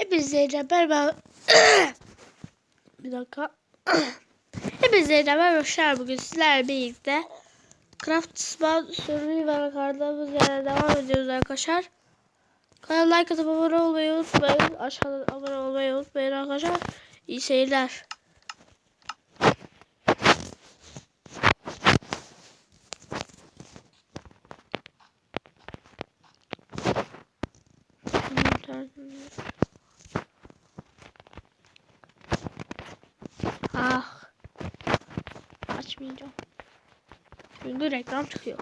Hepinize merhaba. bir dakika. Hepinize merhaba. Bugün sizlerle birlikte Craftsman Survival kaldığımız yerden devam ediyoruz arkadaşlar. Kanala like atıp abone olmayı unutmayın. Aşağıdan abone olmayı unutmayın arkadaşlar. İyi seyirler. Çünkü reklam çıkıyor.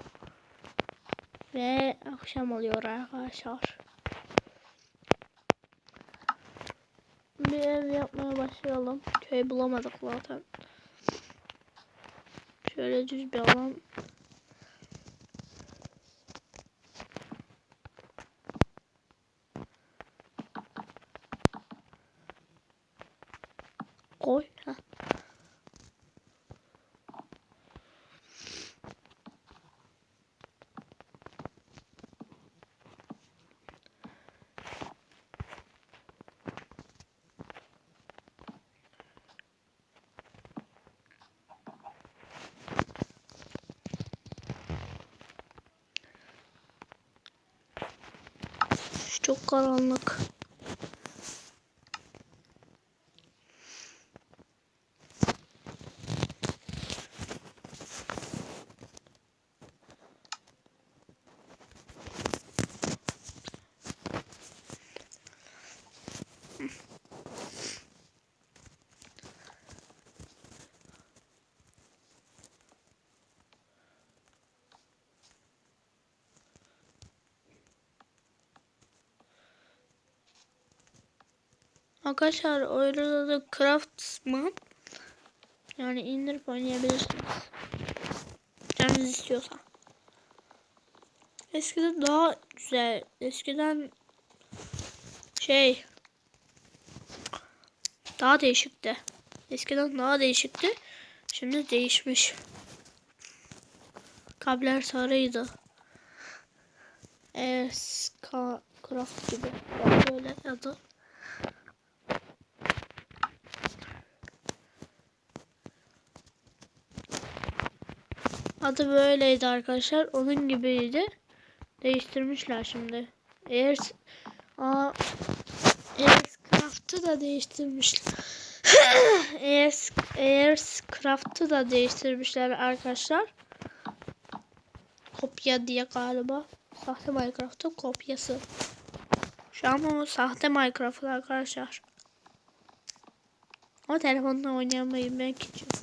Ve akşam oluyor arkadaşlar. Bir ev yapmaya başlayalım. Köy bulamadık zaten. Şöyle düz bir alan. Koy. Heh. Çok karanlık. Arkadaşlar oyunun adı Craftsman. Yani indirip oynayabilirsiniz. Canınız istiyorsa. Eskiden daha güzel. Eskiden şey daha değişikti. Eskiden daha değişikti. Şimdi değişmiş. Kabler sarıydı. Eska Craft gibi. Böyle adı. Adı böyleydi arkadaşlar. Onun gibiydi. Değiştirmişler şimdi. Eğer Aa, Aircraft'ı da değiştirmişler. Air, Aircraft'ı da değiştirmişler arkadaşlar. Kopya diye galiba. Sahte Minecraft'ın kopyası. Şu an o sahte Minecraft arkadaşlar. Ama telefonla oynayamayı için.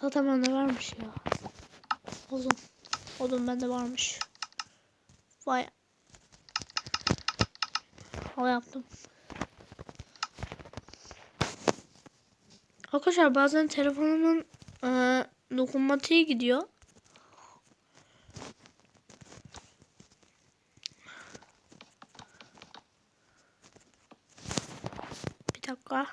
Zaten bende varmış ya. Odun. Odun bende varmış. Vay. O yaptım. Arkadaşlar bazen telefonumun e, dokunmatiği gidiyor. Bir dakika.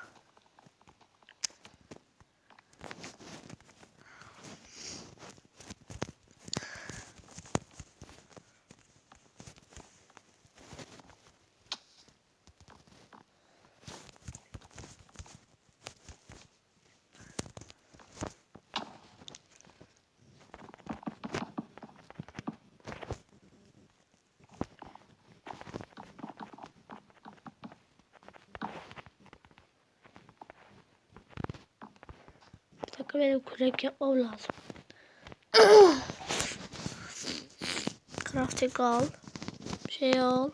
Bir dakika benim kurek yapmam lazım. Crafting al. Şey al.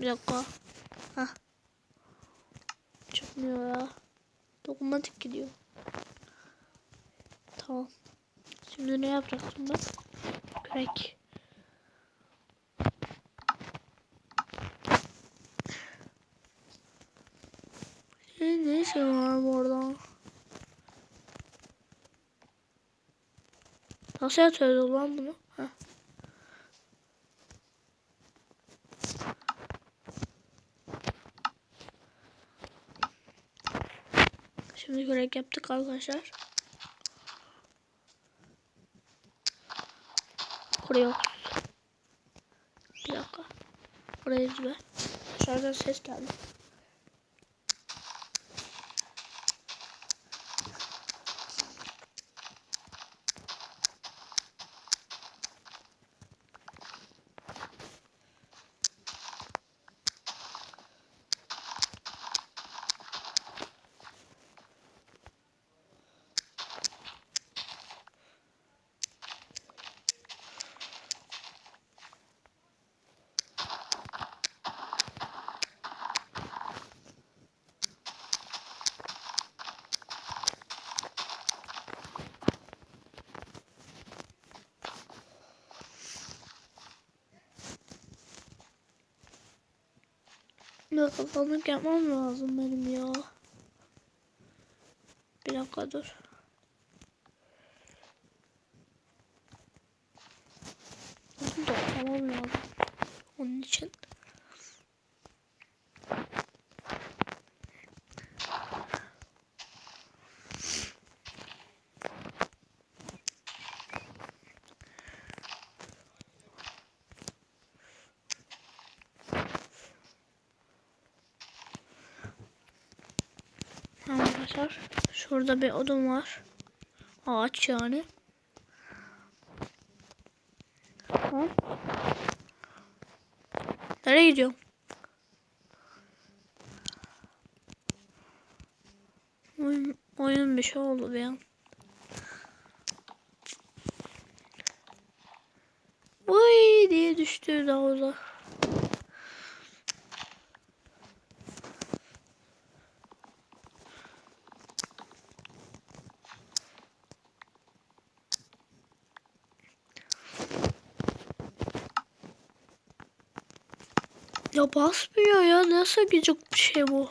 Bir dakika. Hah. Çıkmıyor ya. Dokunmatik gidiyor. Tamam. Şimdi ne yapacaksın ben? Senin ne işin var burada? Nasıl yatıyordu lan bunu? Heh. Şimdi görev yaptık arkadaşlar. kuruyoruz. Bir dakika. Buraya be. Dışarıdan ses geldi. Ne kapanık yapmam lazım benim ya. Bir dakika dur. Bunu da yapmam lazım. Onun için. Arkadaşlar şurada bir odun var. Ağaç yani. Tamam. Nereye gidiyorum? Oyun, oyun bir şey oldu bir an. Diye düştü havuza. Ya basmıyor ya. Nasıl gıcık bir şey bu?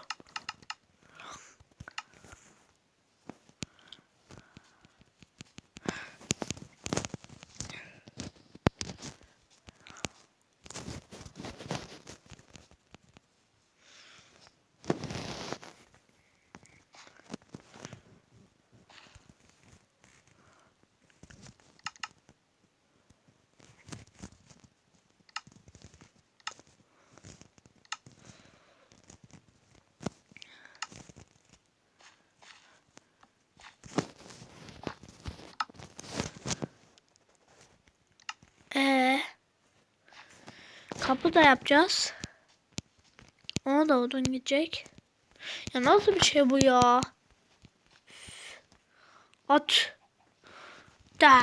Kapı da yapacağız. Ona da odun gidecek. Ya nasıl bir şey bu ya? At. Da.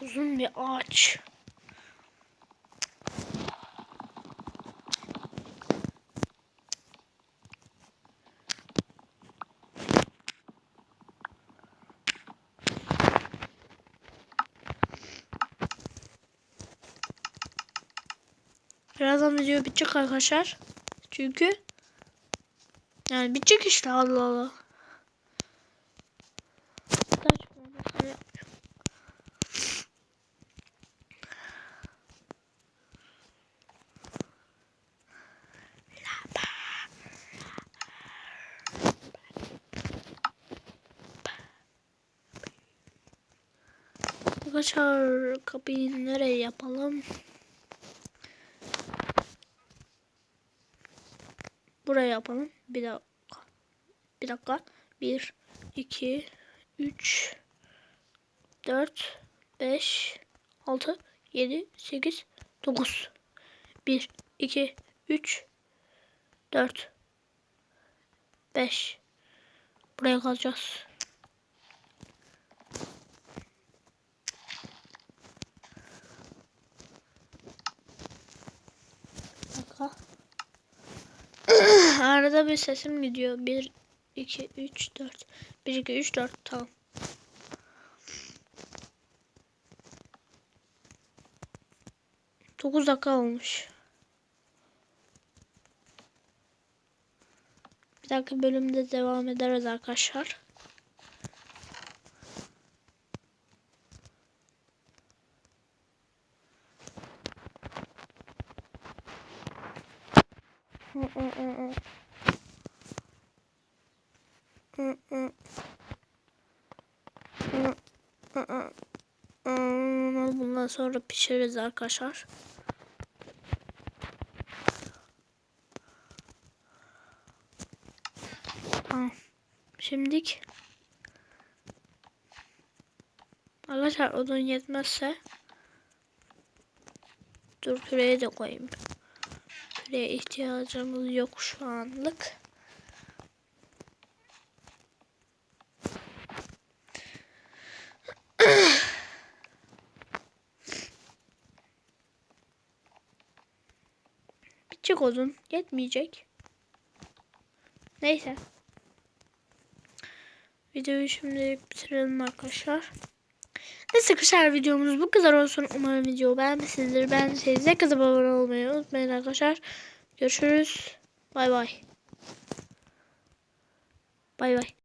Uzun bir ağaç. Birazdan video bitecek arkadaşlar. Çünkü yani bitecek işte Allah Allah. Arkadaşlar kapıyı nereye yapalım? Buraya yapalım. Bir dakika. Bir dakika. 1 2 3 4 5 6 7 8 9 1 2 3 4 5 Buraya kalacağız. Dakika. Arada bir sesim gidiyor. 1, 2, 3, 4. 1, 2, 3, 4. Tamam. Dokuz dakika olmuş. Bir dakika bölümde devam ederiz arkadaşlar. Hmm. Bundan sonra pişiririz arkadaşlar. Tamam. Şimdik. Arkadaşlar odun yetmezse dur püreye de koyayım. Püreye ihtiyacımız yok şu anlık. Bitecek odun. Yetmeyecek. Neyse. Videoyu şimdilik bitirelim arkadaşlar. Neyse arkadaşlar videomuz bu kadar olsun. Umarım video beğenmişsinizdir. Beğendiyseniz kadar abone olmayı unutmayın arkadaşlar. Görüşürüz. Bay bay. Bay bay.